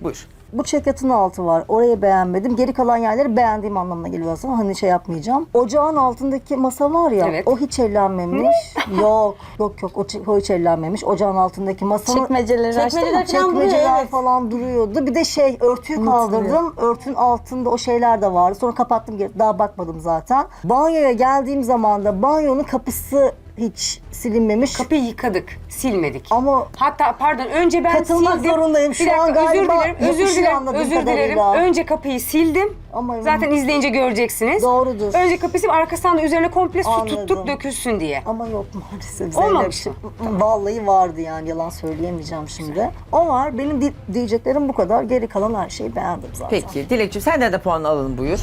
Buyur. Bu çekyatın altı var. Orayı beğenmedim. Geri kalan yerleri beğendiğim anlamına geliyor aslında. Hani şey yapmayacağım. Ocağın altındaki masa var ya. Evet. O hiç ellenmemiş. yok. Yok yok. O, çi- o hiç ellenmemiş. Ocağın altındaki masanın... Çekmeceleri açtın mı? Çekmeceler falan, Çekmeceler evet. falan duruyordu. Bir de şey örtüyü kaldırdım. Örtünün altında o şeyler de vardı. Sonra kapattım. geri- Daha bakmadım zaten. Banyoya geldiğim zaman da banyonun kapısı hiç silinmemiş. Kapıyı yıkadık, silmedik. Ama Hatta pardon önce ben Katılmak sildim. zorundayım. Şu Bir dakika, an galiba özür dilerim, özür dilerim, anladığım özür dilerim. kadarıyla. Önce kapıyı sildim. Ama Zaten izleyince göreceksiniz. Doğrudur. Önce kapıyı sildim, arkasından da üzerine komple su Anladım. tuttuk dökülsün diye. Ama yok maalesef Olmamış Zeynep'ciğim. Vallahi vardı yani yalan söyleyemeyeceğim şimdi. O var. Benim di- diyeceklerim bu kadar. Geri kalan her şeyi beğendim zaten. Peki Dilekçim senden de puan alalım buyur.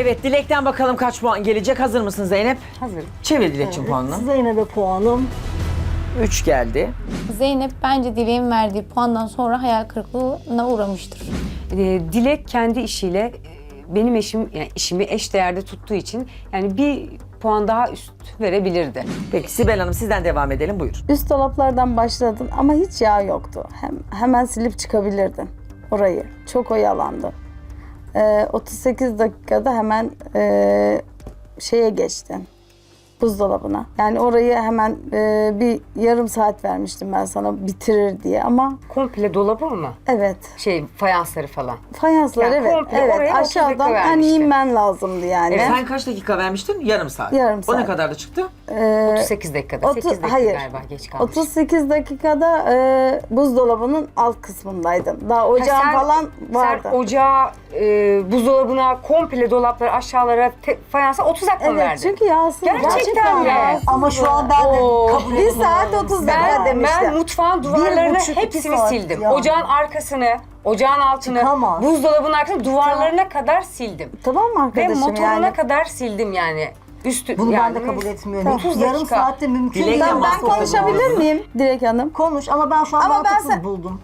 Evet Dilek'ten bakalım kaç puan gelecek. Hazır mısın Zeynep? Hazırım. Çevir Dilekçim puanını. Zeynep'e puanım. 3 geldi. Zeynep bence Dilek'in verdiği puandan sonra hayal kırıklığına uğramıştır. Ee, Dilek kendi işiyle e, benim eşim yani işimi eş değerde tuttuğu için yani bir puan daha üst verebilirdi. Peki Sibel Hanım sizden devam edelim buyur. Üst dolaplardan başladın ama hiç yağ yoktu. Hem, hemen silip çıkabilirdin orayı. Çok oyalandı. Ee, 38 dakikada hemen ee, şeye geçtin. Buzdolabına. Yani orayı hemen ee, bir yarım saat vermiştim ben sana bitirir diye ama Komple dolabı mı? evet. Şey fayansları falan. Fayanslar Yani evet. komple Evet oraya 30 dakika aşağıdan hani vermişti. inmen lazımdı yani. E, sen kaç dakika vermiştin? Yarım saat. Yarım O ne saat. kadar da çıktı? Ee, 38 dakikada. 30 8 dakika hayır. galiba geç kalmış. 38 dakikada e, buzdolabının alt kısmındaydın. Daha ocağın sen- falan vardı. Sen ocağa, e, buzdolabına, komple dolaplara, aşağılara, te, fayansa 30 dakika mı evet verdin? çünkü yağsız. Gerçekten mi? yağsız. Ama şu an ben de Oo. kabul Bir saat 30 dakika Ben, demişler. ben mutfağın duvarlarını buçuk, iki hepsini saat sildim. yani. Ocağın arkasını, ocağın altını, Çıkamaz. buzdolabının arkasını, duvarlarına kadar sildim. Tamam mı Ve arkadaşım motoruna yani? kadar sildim yani. Üstü, Bunu yani ben de kabul etmiyorum. 30 Yarım dakika. saatte mümkün Dilek değil. de Ben, ben konuşabilir miyim Dilek Hanım? Konuş ama ben şu an Ama ben mantıksız sen- buldum.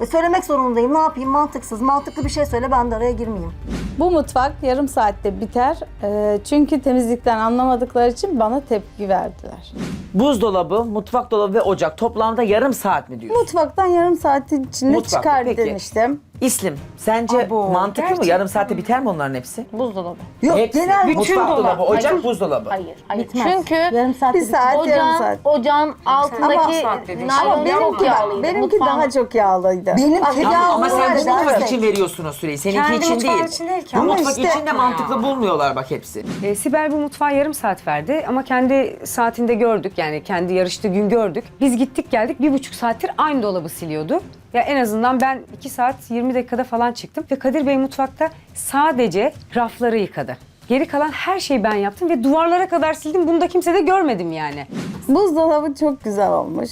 Ve söylemek zorundayım. Ne yapayım? Mantıksız. Mantıklı bir şey söyle ben de araya girmeyeyim. Bu mutfak yarım saatte biter. E, çünkü temizlikten anlamadıkları için bana tepki verdiler. Buzdolabı, mutfak dolabı ve ocak toplamda yarım saat mi diyorsun? Mutfaktan yarım saatin içinde Mutfakta, çıkar peki. demiştim. İslim, sence Abo, mantıklı mı? Yarım saatte biter mi onların hepsi? Buzdolabı. Yok Hepsi. genel Bütün Mutfak dolap. dolabı, ocak, Hayır. buzdolabı. Hayır, hayır. Bitmez. Çünkü yarım saatte Bir saat, yarım ocağın, saat. ocağın altındaki saat dedin. naylon Ama çok benimki- yağlıydı. Benimki Mutfağın- daha çok yağlıydı. Benimki Ah, yağlı yağlı Ama sen bu dersen- mutfak için veriyorsun o süreyi. Seninki Kendi için mutfağın değil. Bu ama mutfak işte- için de mantıklı bulmuyorlar bak hepsi. E, Sibel bu mutfağa yarım saat verdi ama kendi saatinde gördük yani kendi yarıştığı gün gördük. Biz gittik geldik bir buçuk saattir aynı dolabı siliyordu. Ya en azından ben iki saat 20 dakikada falan çıktım ve Kadir Bey mutfakta sadece rafları yıkadı. Geri kalan her şeyi ben yaptım ve duvarlara kadar sildim. Bunu da kimse de görmedim yani. Buzdolabı çok güzel olmuş.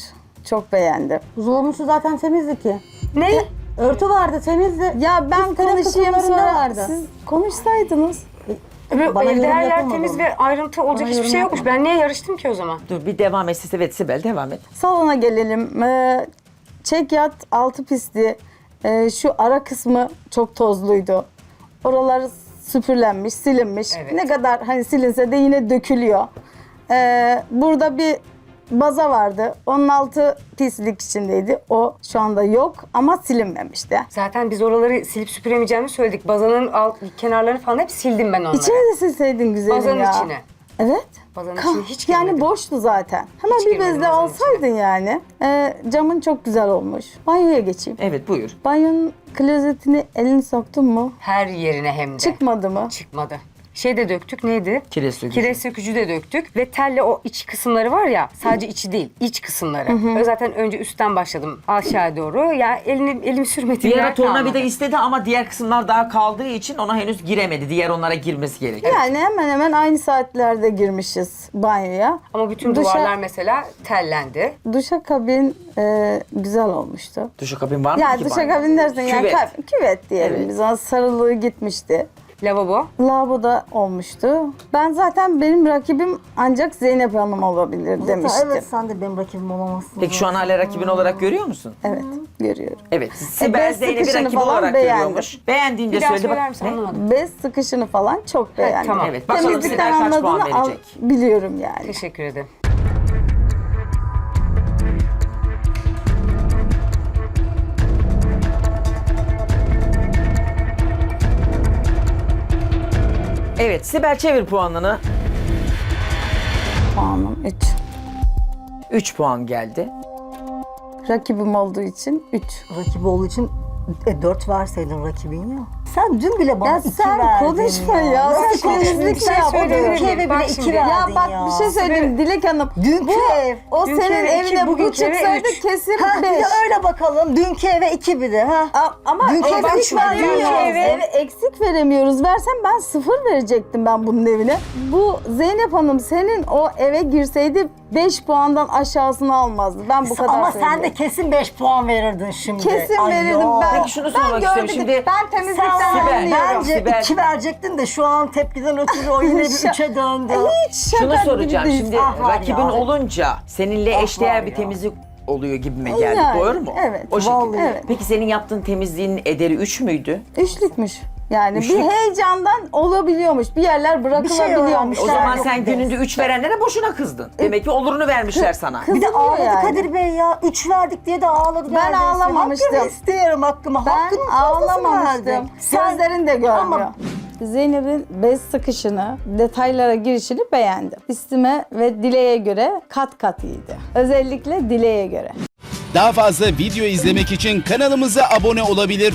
Çok beğendim. Buzdolabının su zaten temizdi ki. Ne? Örtü vardı temizdi. Ya ben taraf konuşayım kısımlarında sonra vardı. siz konuşsaydınız. Böyle Bana evde yorum her yer yapılmadı temiz ve ayrıntı olacak Bana hiçbir yorum şey yokmuş. Ben niye yarıştım ki o zaman? Dur bir devam et siz. Evet Sibel devam et. Salona gelelim. Ee, çek yat altı pisti. Ee, şu ara kısmı çok tozluydu. Oralar süpürlenmiş, silinmiş. Evet. Ne kadar hani silinse de yine dökülüyor. Ee, burada bir baza vardı. Onun altı pislik içindeydi. O şu anda yok ama silinmemişti. Zaten biz oraları silip süpüremeyeceğimi söyledik. Bazanın alt kenarlarını falan hep sildim ben onları. İçine de silseydin güzelim Bazanın ya. içine. Evet. Bazanın Ka- içine hiç yani girmedim. boştu zaten. Hemen Hiç bir bezle bazanın alsaydın yani. Ee, camın çok güzel olmuş. Banyoya geçeyim. Evet buyur. Banyonun klozetini elini soktun mu? Her yerine hem de. Çıkmadı mı? Çıkmadı. Şey de döktük neydi? Kireç sökücü. Kireç sökücü de döktük ve telle o iç kısımları var ya sadece içi değil iç kısımları. Ö zaten önce üstten başladım aşağı doğru. Ya elini elim sürmediğim Bir ara yer tornavida kalmadı. istedi ama diğer kısımlar daha kaldığı için ona henüz giremedi. Diğer onlara girmesi gerekiyor. Yani hemen hemen aynı saatlerde girmişiz banyoya. Ama bütün Duşa- duvarlar mesela tellendi. Duşa kabin e, güzel olmuştu. Duşakabin var mı Ya ki duşa banyoda? kabin dersen yani Küvet. kab- küvet diyelim Evet. biz ona sarılığı gitmişti. Lavabo. Lavaboda olmuştu. Ben zaten benim rakibim ancak Zeynep Hanım olabilir demiştim. Evet sen de benim rakibim olamazsın. Peki şu an hala rakibin olarak görüyor musun? Evet, görüyorum. Evet. Sibel bez Zeynep'i sıkışını rakibi falan olarak beğendim. görüyormuş. Beğendiğini de Bir daha söyledi. söyler Bak, misin ne? anlamadım. Bez sıkışını falan çok beğendim. tamam. Evet, bakalım Temizlikten Sibel kaç puan anladığını al- biliyorum yani. Teşekkür ederim. Evet Sibel çevir puanını. Puanım 3. 3 puan geldi. Rakibim olduğu için 3. Rakibi olduğu için e, 4 verseydin rakibin ya. Sen dün bile bana Ya 2 sen verdin konuşma ya. ya. Nasıl Sen Bir şey yap, söyleyebilir Dünkü eve bile şimdi. 2 Ya verdin Ya bak ya. bir şey söyleyeyim Dilek Hanım. Dünkü ev. O Dünkü senin iki, evine bu bugünkü eve çıksaydı kesin Ha, bir 5. de öyle bakalım. Dünkü eve 2 bir de. Ha. Ama Dünkü o eve üç veremiyoruz. dünkü eve, eve eksik veremiyoruz. Versen ben sıfır verecektim ben bunun evine. Bu Zeynep Hanım senin o eve girseydi 5 puandan aşağısını almazdı. Ben bu kadar Ama sen söylüyorum. de kesin 5 puan verirdin şimdi. Kesin Ay verirdim yok. ben. Peki şunu sormak istiyorum. Şimdi ben temizlikten Sen Sibel, anlıyorum. bence Sibel. 2 verecektin de şu an tepkiden ötürü o yine bir 3'e döndü. Hiç şaka şunu gibi soracağım. değil. Şimdi Ah var rakibin ya. olunca seninle Ah eşdeğer bir ya. temizlik oluyor gibime geldi. Yani, Doğru mu? evet. O şekilde. Vallahi. Evet. Peki senin yaptığın temizliğin ederi 3 müydü? Üçlükmüş. Yani Üçlük. bir heyecandan olabiliyormuş. Bir yerler bırakılabiliyormuş. öğrenmiş. O zaman sen gününde 3 verenlere boşuna kızdın. Demek ki olurunu vermişler sana. Bir de Kızılıyor ağladı yani. Kadir Bey ya. 3 verdik diye de ağladı. Ben neredeyse. ağlamamıştım. Hakkımı istiyorum hakkımı. Ben Hakkının fazlasını ağlamamıştım. Sen- Gözlerin de görmüyor. Ama Zeynep'in bez sıkışını, detaylara girişini beğendim. İstime ve dileğe göre kat kat iyiydi. Özellikle dileğe göre. Daha fazla video izlemek için kanalımıza abone olabilir.